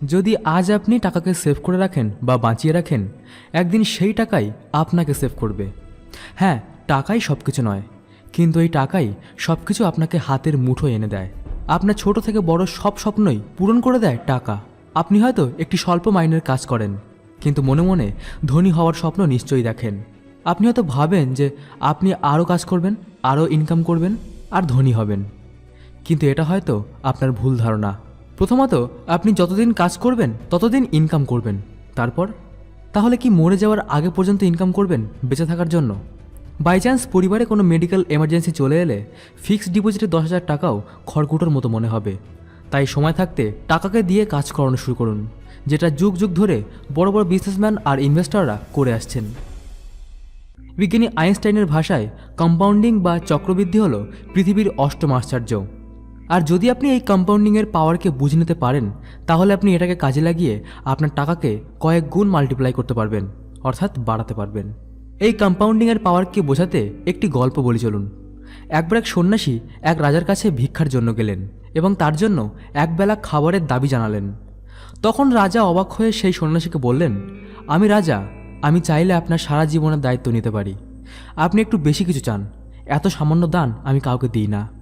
যদি আজ আপনি টাকাকে সেভ করে রাখেন বা বাঁচিয়ে রাখেন, একদিন সেই টাকাই আপনাকে সেভ করবে। হ্যাঁ টাকাই সব কিছু নয়, কিন্তু এই টাকাই সব কিছু আপনাকে হাতের মুঠো এনে দেয়। আপনার ছোট থেকে বড় সব স্বপ্নই পূরণ করে দেয় টাকা। আপনি হয়তো একটি স্বল্প মাইনের কাজ করেন, কিন্তু মনে মনে ধনী হওয়ার স্বপ্ন নিশ্চয়ই দেখেন। আপনি হয়তো ভাবেন যে আপনি আরও কাজ করবেন, আরও ইনকাম করবেন, আর ধনী হবেন। কিন্তু এটা হয়তো আপনার ভুল ধারণা। প্রথমত, আপনি যতদিন কাজ করবেন, ততদিন ইনকাম করবেন। তারপর, তাহলে কি মরে যাওয়ার আগে পর্যন্ত ইনকাম করবেন বেঁচে থাকার জন্য? বাই চান্স পরিবারে কোনো মেডিকেল এমার্জেন্সি চলে এলে ফিক্সড ডিপোজিটে দশ হাজার টাকাও খড়কুটোর মতো মনে হবে। তাই সময় থাকতে টাকাকে দিয়ে কাজ করানো শুরু করুন, যেটা যুগ যুগ ধরে বড় বড় বিজনেসম্যান আর ইনভেস্টররা করে আসছেন। বিজ্ঞানী আইনস্টাইনের ভাষায় কম্পাউন্ডিং বা চক্রবৃদ্ধি হল পৃথিবীর অষ্টম আশ্চর্য। আর যদি আপনি এই কম্পাউন্ডিংয়ের পাওয়ারকে বুঝে নিতে পারেন, তাহলে আপনি এটাকে কাজে লাগিয়ে আপনার টাকাকে কয়েক গুণ মাল্টিপ্লাই করতে পারবেন, অর্থাৎ বাড়াতে পারবেন। এই কম্পাউন্ডিংয়ের পাওয়ারকে বোঝাতে একটি গল্প বলি চলুন। একবার এক সন্ন্যাসী এক রাজার কাছে ভিক্ষার জন্য গেলেন এবং তার জন্য একবেলা খাবারের দাবি জানালেন। তখন রাজা অবাক হয়ে সেই সন্ন্যাসীকে বললেন, আমি রাজা, আমি চাইলে আপনার সারা জীবনের দায়িত্ব নিতে পারি। আপনি একটু বেশি কিছু চান, এত সামান্য দান আমি কাউকে দিই না।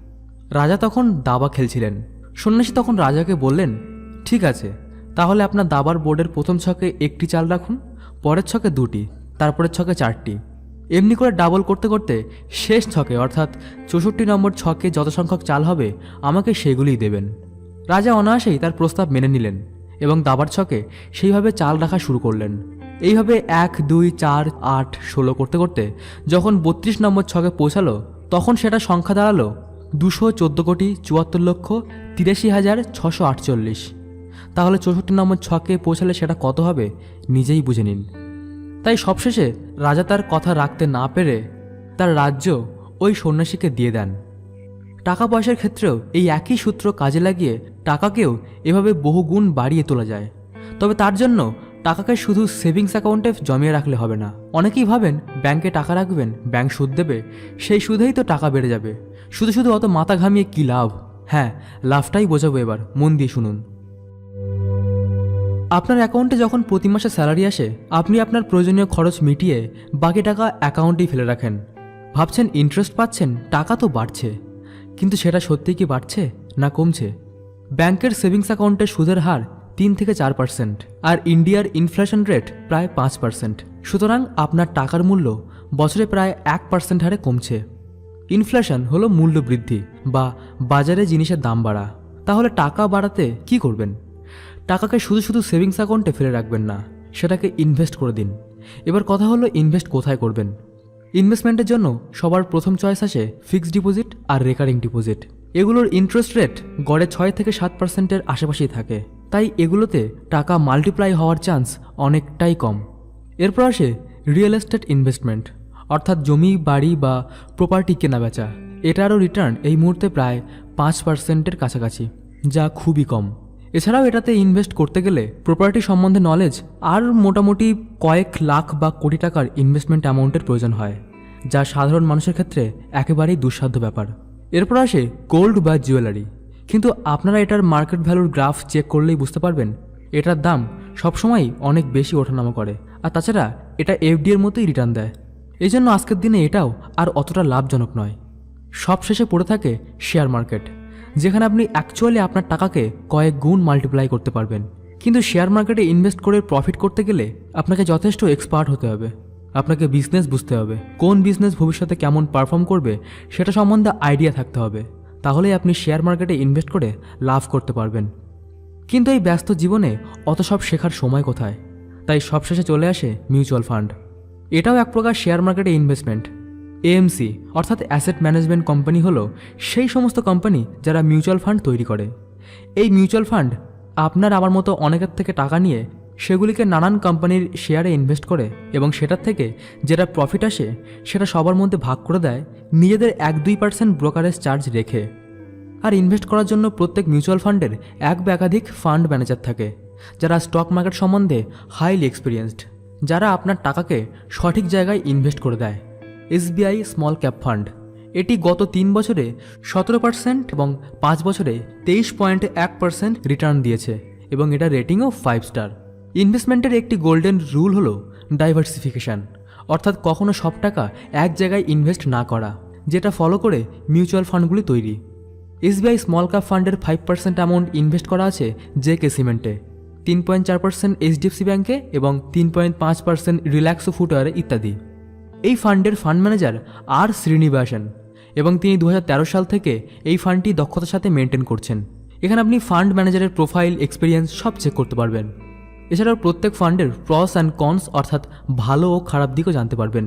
রাজা তখন দাবা খেলছিলেন। সন্ন্যাসী তখন রাজাকে বললেন, ঠিক আছে, তাহলে আপনার দাবার বোর্ডের প্রথম ছকে একটি চাল রাখুন, পরের ছকে দুটি, তারপরের ছকে চারটি। এমনি করে ডাবল করতে করতে শেষ ছকে, অর্থাৎ চৌষট্টি নম্বর ছকে যত সংখ্যক চাল হবে, আমাকে সেগুলিই দেবেন। রাজা অনায়াসেই তার প্রস্তাব মেনে নিলেন এবং দাবার ছকে সেইভাবে চাল রাখা শুরু করলেন। এইভাবে এক, দুই, চার, আট, ষোলো করতে করতে যখন বত্রিশ নম্বর ছকে পৌঁছালো, তখন সেটা সংখ্যা দাঁড়াল দুশো চোদ্দ কোটি চুয়াত্তর লক্ষ তিরাশি হাজার ছশো আটচল্লিশ। তাহলে চৌষট্টি নম্বর ছকে পৌঁছালে সেটা কত হবে? নিজেই বুঝে নিন। তাই সবশেষে রাজা তার কথা রাখতে না পেরে তার রাজ্য ওই সন্ন্যাসীকে দিয়ে দেন। টাকা পয়সার ক্ষেত্রেও এই একই সূত্র কাজে লাগিয়ে টাকাকেও এভাবে বহুগুণ বাড়িয়ে তোলা যায়। তবে তার জন্য টাকাকে শুধু সেভিংস অ্যাকাউন্টে জমিয়ে রাখলে হবে না। অনেকেই ভাবেন, ব্যাংকে টাকা রাখবেন, ব্যাংক সুদ দেবে, সেই সুদেই তো টাকা বেড়ে যাবে। শুধু শুধু অত মাথা ঘামিয়ে কী লাভ? হ্যাঁ লাভটাই বোঝাবো এবার, মন দিয়ে শুনুন। আপনার অ্যাকাউন্টে যখন প্রতি মাসে স্যালারি আসে, আপনি আপনার প্রয়োজনীয় খরচ মিটিয়ে বাকি টাকা অ্যাকাউন্টেই ফেলে রাখেন। ভাবছেন, ইন্টারেস্ট পাচ্ছেন, টাকা তো বাড়ছে। কিন্তু সেটা সত্যিই কি বাড়ছে না কমছে? ব্যাংকের সেভিংস অ্যাকাউন্টের সুদের হার তিন থেকে চার পার্সেন্ট আর ইন্ডিয়ার ইনফ্লেশন রেট প্রায় পাঁচ পার্সেন্ট। সুতরাং আপনার টাকার মূল্য বছরে প্রায় এক পার্সেন্ট হারে কমছে। ইনফ্লেশন হলো মূল্য বৃদ্ধি বা বাজারে জিনিসের দাম বাড়া। তাহলে টাকা বাড়াতে কি করবেন? টাকাকে শুধু শুধু সেভিংস অ্যাকাউন্টে ফেলে রাখবেন না, সেটাকে ইনভেস্ট করে দিন। এবার কথা হলো ইনভেস্ট কোথায় করবেন? ইনভেস্টমেন্টের জন্য সবার প্রথম চয়েস আসে ফিক্সড ডিপোজিট আর রেকারিং ডিপোজিট এগুলোর ইন্টারেস্ট রেট গড়ে ছয় থেকে সাত পার্সেন্টের আশেপাশেই থাকে। তাই এগুলোতে টাকা মাল্টিপ্লাই হওয়ার চান্স অনেকটাই কম। এরপর আসে রিয়েল এস্টেট ইনভেস্টমেন্ট অর্থাৎ জমি, বাড়ি বা প্রপার্টি কেনা বেচা এটারও রিটার্ন এই মুহূর্তে প্রায় পাঁচ পার্সেন্টের কাছাকাছি, যা খুবই কম। এছাড়াও এটাতে ইনভেস্ট করতে গেলে প্রপার্টি সম্বন্ধে নলেজ আর মোটামুটি কয়েক লাখ বা কোটি টাকার ইনভেস্টমেন্ট অ্যামাউন্টের প্রয়োজন হয়, যা সাধারণ মানুষের ক্ষেত্রে একেবারেই দুঃসাধ্য ব্যাপার। এরপর আসে গোল্ড বা জুয়েলারি কিন্তু আপনারা এটার মার্কেট ভ্যালুর গ্রাফ চেক করলেই বুঝতে পারবেন, এটার দাম সবসময়ই অনেক বেশি ওঠানামা করে। আর তাছাড়া এটা এফডি এর মতোই রিটার্ন দেয়। এই জন্য আজকের দিনে এটাও আর অতটা লাভজনক নয়। সব শেষে পড়ে থাকে শেয়ার মার্কেট যেখানে আপনি অ্যাকচুয়ালি আপনার টাকাকে কয়েক গুণ মাল্টিপ্লাই করতে পারবেন। কিন্তু শেয়ার মার্কেটে ইনভেস্ট করে প্রফিট করতে গেলে আপনাকে যথেষ্ট এক্সপার্ট হতে হবে। আপনাকে বিজনেস বুঝতে হবে। কোন বিজনেস ভবিষ্যতে কেমন পারফর্ম করবে, সেটা সম্বন্ধে আইডিয়া থাকতে হবে। তাহলেই আপনি শেয়ার মার্কেটে ইনভেস্ট করে লাভ করতে পারবেন। কিন্তু এই ব্যস্ত জীবনে অত সব শেখার সময় কোথায়? তাই সবশেষে চলে আসে মিউচুয়াল ফান্ড। এটাও এক প্রকার শেয়ার মার্কেটে ইনভেস্টমেন্ট। এএমসি অর্থাৎ অ্যাসেট ম্যানেজমেন্ট কোম্পানি হলো সেই সমস্ত কোম্পানি যারা মিউচুয়াল ফান্ড তৈরি করে। এই মিউচুয়াল ফান্ড আপনার আমার মতো অনেকের থেকে টাকা নিয়ে সেগুলিকে নানান কোম্পানির শেয়ারে ইনভেস্ট করে এবং সেটার থেকে যেটা প্রফিট আসে সেটা সবার মধ্যে ভাগ করে দেয়, নিজেদের এক দুই পার্সেন্ট ব্রোকারেজ চার্জ রেখে। আর ইনভেস্ট করার জন্য প্রত্যেক মিউচুয়াল ফান্ডের এক বা একাধিক ফান্ড ম্যানেজার থাকে, যারা স্টক মার্কেট সম্বন্ধে হাইলি এক্সপিরিয়েন্সড যারা আপনার টাকাকে সঠিক জায়গায় ইনভেস্ট করে দেয়। এসবিআই স্মল ক্যাপ ফান্ড এটি গত তিন বছরে সতেরো পার্সেন্ট এবং পাঁচ বছরে তেইশ পয়েন্ট এক পার্সেন্ট রিটার্ন দিয়েছে এবং এটা রেটিংও ফাইভ স্টার ইনভেস্টমেন্টের একটি গোল্ডেন রুল হলো ডাইভার্সিফিকেশান অর্থাৎ কখনো সব টাকা এক জায়গায় ইনভেস্ট না করা, যেটা ফলো করে মিউচুয়াল ফান্ডগুলি তৈরি। এসবিআই স্মল ক্যাপ ফান্ডের ফাইভ পার্সেন্ট অ্যামাউন্ট ইনভেস্ট করা আছে জে কে সিমেন্টে, তিন পয়েন্ট চার পার্সেন্ট এইচডিএফসি ব্যাঙ্কে এবং তিন পয়েন্ট পাঁচ পার্সেন্ট রিল্যাক্সো ফুটওয়ারে ইত্যাদি। এই ফান্ডের ফান্ড ম্যানেজার আর শ্রীনিবাসন এবং তিনি দু হাজার তেরো সাল থেকে এই ফান্ডটি দক্ষতার সাথে মেনটেন করছেন। এখানে আপনি ফান্ড ম্যানেজারের প্রোফাইল এক্সপিরিয়েন্স সব চেক করতে পারবেন। এছাড়াও প্রত্যেক ফান্ডের প্রস অ্যান্ড কনস অর্থাৎ ভালো ও খারাপ দিকও জানতে পারবেন।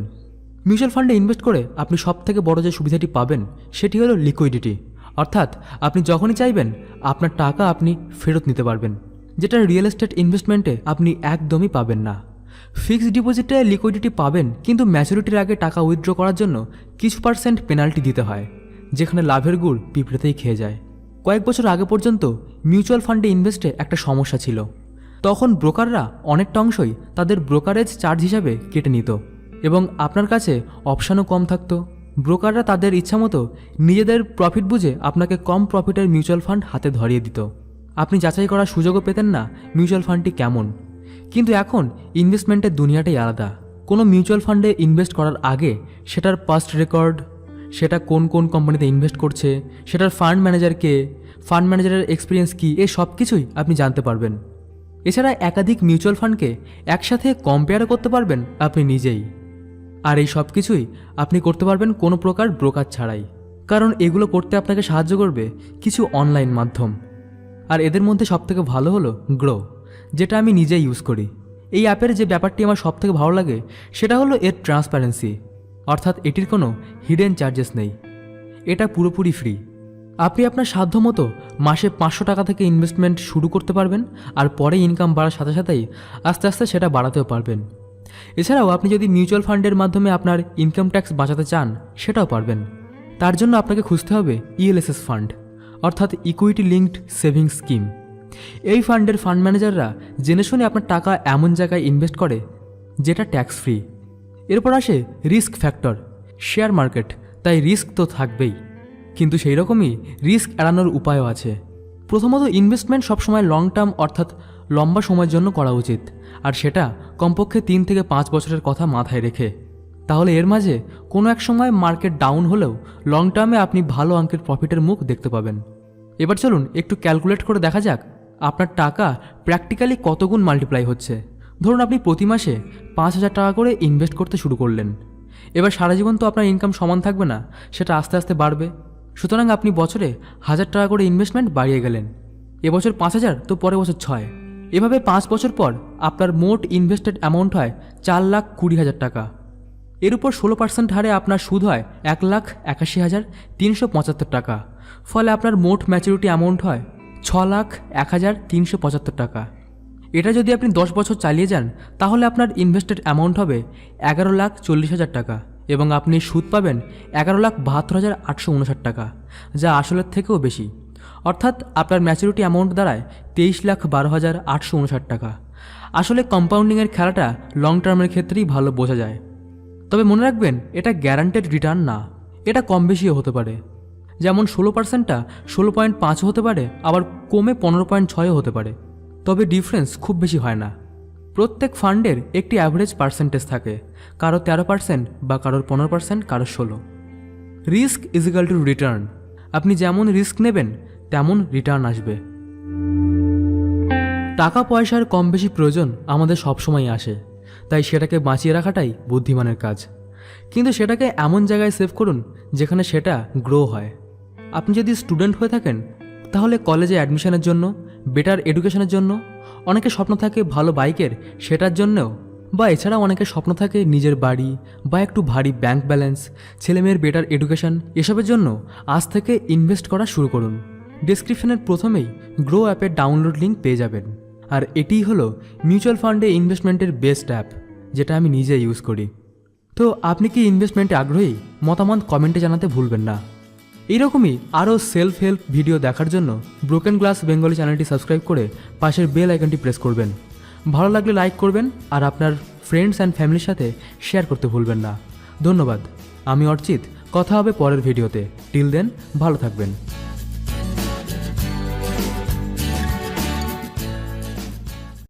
মিউচুয়াল ফান্ডে ইনভেস্ট করে আপনি সব থেকে বড় যে সুবিধাটি পাবেন, সেটি হলো লিকুইডিটি অর্থাৎ আপনি যখনই চাইবেন, আপনার টাকা আপনি ফেরত নিতে পারবেন, যেটা রিয়েল এস্টেট ইনভেস্টমেন্টে আপনি একদমই পাবেন না। ফিক্সড ডিপোজিটে লিকুইডিটি পাবেন, কিন্তু ম্যাচুরিটির আগে টাকা উইথড্র করার জন্য কিছু পার্সেন্ট পেনাল্টি দিতে হয়, যেখানে লাভের গুড় পিঁপড়েতেই খেয়ে যায়। কয়েক বছর আগে পর্যন্ত মিউচুয়াল ফান্ডে ইনভেস্টে একটা সমস্যা ছিল। তখন ব্রোকাররা অনেকটা অংশই তাদের ব্রোকারেজ চার্জ হিসাবে কেটে নিত এবং আপনার কাছে অপশানও কম থাকতো। ব্রোকাররা তাদের ইচ্ছামতো নিজেদের প্রফিট বুঝে আপনাকে কম প্রফিটের মিউচুয়াল ফান্ড হাতে ধরিয়ে দিত। আপনি যাচাই করার সুযোগও পেতেন না মিউচুয়াল ফান্ডটি কেমন। কিন্তু এখন ইনভেস্টমেন্টের দুনিয়াটাই আলাদা। কোনো মিউচুয়াল ফান্ডে ইনভেস্ট করার আগে সেটার পাস্ট রেকর্ড সেটা কোন কোন কোম্পানিতে ইনভেস্ট করছে, সেটার ফান্ড ম্যানেজার কে, ফান্ড ম্যানেজারের এক্সপিরিয়েন্স কী, এ সব কিছুই আপনি জানতে পারবেন। এছাড়া একাধিক মিউচুয়াল ফান্ডকে একসাথে কম্পেয়ারও করতে পারবেন আপনি নিজেই। আর এই সব কিছুই আপনি করতে পারবেন কোনো প্রকার ব্রোকার ছাড়াই। কারণ এগুলো করতে আপনাকে সাহায্য করবে কিছু অনলাইন মাধ্যম। আর এদের মধ্যে সবথেকে ভালো হলো গ্রো যেটা আমি নিজেই ইউজ করি। এই অ্যাপের যে ব্যাপারটি আমার সবথেকে ভালো লাগে, সেটা হলো এর ট্রান্সপারেন্সি অর্থাৎ এটির কোনো হিডেন চার্জেস নেই। এটা পুরোপুরি ফ্রি আপনি আপনার সাধ্য মতো মাসে পাঁচশো টাকা থেকে ইনভেস্টমেন্ট শুরু করতে পারবেন, আর পরে ইনকাম বাড়ার সাথে সাথেই আস্তে আস্তে সেটা বাড়াতেও পারবেন। এছাড়াও আপনি যদি মিউচুয়াল ফান্ডের মাধ্যমে আপনার ইনকাম ট্যাক্স বাঁচাতে চান, সেটাও পারবেন। তার জন্য আপনাকে খুঁজতে হবে ইএলএসএস ফান্ড অর্থাৎ ইকুইটি লিঙ্কড সেভিংস স্কিম এই ফান্ডের ফান্ড ম্যানেজাররা জেনে শুনে আপনার টাকা এমন জায়গায় ইনভেস্ট করে, যেটা ট্যাক্স ফ্রি এরপর আসে রিস্ক ফ্যাক্টর শেয়ার মার্কেট তাই রিস্ক তো থাকবেই। কিন্তু সেই রকমই রিস্ক এড়ানোর উপায়ও আছে। প্রথমত ইনভেস্টমেন্ট সবসময় লং টার্ম অর্থাৎ লম্বা সময়ের জন্য করা উচিত। আর সেটা কমপক্ষে তিন থেকে পাঁচ বছরের কথা মাথায় রেখে। তাহলে এর মাঝে কোনো এক সময় মার্কেট ডাউন হলেও লং টার্মে আপনি ভালো অঙ্কের প্রফিটের মুখ দেখতে পাবেন। এবার চলুন একটু ক্যালকুলেট করে দেখা যাক আপনার টাকা প্র্যাকটিক্যালি কতগুণ মাল্টিপ্লাই হচ্ছে। ধরুন আপনি প্রতি মাসে পাঁচ হাজার টাকা করে ইনভেস্ট করতে শুরু করলেন। এবার সারা জীবন তো আপনার ইনকাম সমান থাকবে না, সেটা আস্তে আস্তে বাড়বে। সুতরাং আপনি বছরে হাজার টাকা করে ইনভেস্টমেন্ট বাড়িয়ে গেলেন। এবছর পাঁচ হাজার, তো পরের বছর ছয়। এভাবে পাঁচ বছর পর আপনার মোট ইনভেস্টেড অ্যামাউন্ট হয় চার লাখ কুড়ি হাজার টাকা। এর উপর ষোলো পার্সেন্ট হারে আপনার সুদ হয় এক লাখ একাশি হাজার তিনশো পঁচাত্তর টাকা। ফলে আপনার মোট ম্যাচুরিটি অ্যামাউন্ট হয় ছ লাখ এক হাজার তিনশো পঁচাত্তর টাকা। এটা যদি আপনি দশ বছর চালিয়ে যান, তাহলে আপনার ইনভেস্টেড অ্যামাউন্ট হবে এগারো লাখ চল্লিশ হাজার টাকা এবং আপনি সুদ পাবেন এগারো লাখ বাহাত্তর হাজার আটশো উনষাট টাকা, যা আসলের থেকেও বেশি। অর্থাৎ আপনার ম্যাচুরিটি অ্যামাউন্ট দাঁড়ায় তেইশ লাখ বারো হাজার আটশো উনষাট টাকা। আসলে কম্পাউন্ডিংয়ের খেলাটা লং টার্মের ক্ষেত্রেই ভালো বোঝা যায়। তবে মনে রাখবেন, এটা গ্যারান্টেড রিটার্ন না, এটা কম বেশিও হতে পারে। যেমন ষোলো পার্সেন্টটা ষোলো পয়েন্ট পাঁচও হতে পারে, আবার কমে পনেরো পয়েন্ট ছয়ও হতে পারে। তবে ডিফারেন্স খুব বেশি হয় না। প্রত্যেক ফান্ডের একটি অ্যাভারেজ পার্সেন্টেজ থাকে, কারও তেরো পার্সেন্ট বা কারোর পনেরো পার্সেন্ট কারোর ষোলো। রিস্ক ইজিক্যাল টু রিটার্ন আপনি যেমন রিস্ক নেবেন তেমন রিটার্ন আসবে। টাকা পয়সার কম বেশি প্রয়োজন আমাদের সবসময় আসে। তাই সেটাকে বাঁচিয়ে রাখাটাই বুদ্ধিমানের কাজ। কিন্তু সেটাকে এমন জায়গায় সেভ করুন যেখানে সেটা গ্রো হয়। আপনি যদি স্টুডেন্ট হয়ে থাকেন, তাহলে কলেজে অ্যাডমিশনের জন্য বেটার এডুকেশনের জন্য, অনেকে স্বপ্ন থাকে ভালো বাইকের, সেটার জন্যও, বা এছাড়া অনেকের স্বপ্ন থাকে নিজের বাড়ি বা একটু ভারী ব্যাংক ব্যালেন্স ছেলেমেয়ের বেটার এডুকেশন এসবের জন্য আজ থেকে ইনভেস্ট করা শুরু করুন। ডিসক্রিপশনের প্রথমেই গ্রো অ্যাপের ডাউনলোড লিঙ্ক পেয়ে যাবেন। আর এটিই হলো মিউচুয়াল ফান্ডে ইনভেস্টমেন্টের বেস্ট অ্যাপ যেটা আমি নিজে ইউজ করি। তো আপনি কি ইনভেস্টমেন্টে আগ্রহী? মতামত কমেন্টে জানাতে ভুলবেন না। এইরকমই আরও সেলফ হেল্প ভিডিও দেখার জন্য ব্রোকেন গ্লাস বেঙ্গলি চ্যানেলটি সাবস্ক্রাইব করে পাশের বেল আইকনটি প্রেস করবেন। ভালো লাগলে লাইক করবেন আর আপনার ফ্রেন্ডস অ্যান্ড ফ্যামিলির সাথে শেয়ার করতে ভুলবেন না। ধন্যবাদ। আমি অর্চিত। কথা হবে পরের ভিডিওতে টিল দেন ভালো থাকবেন।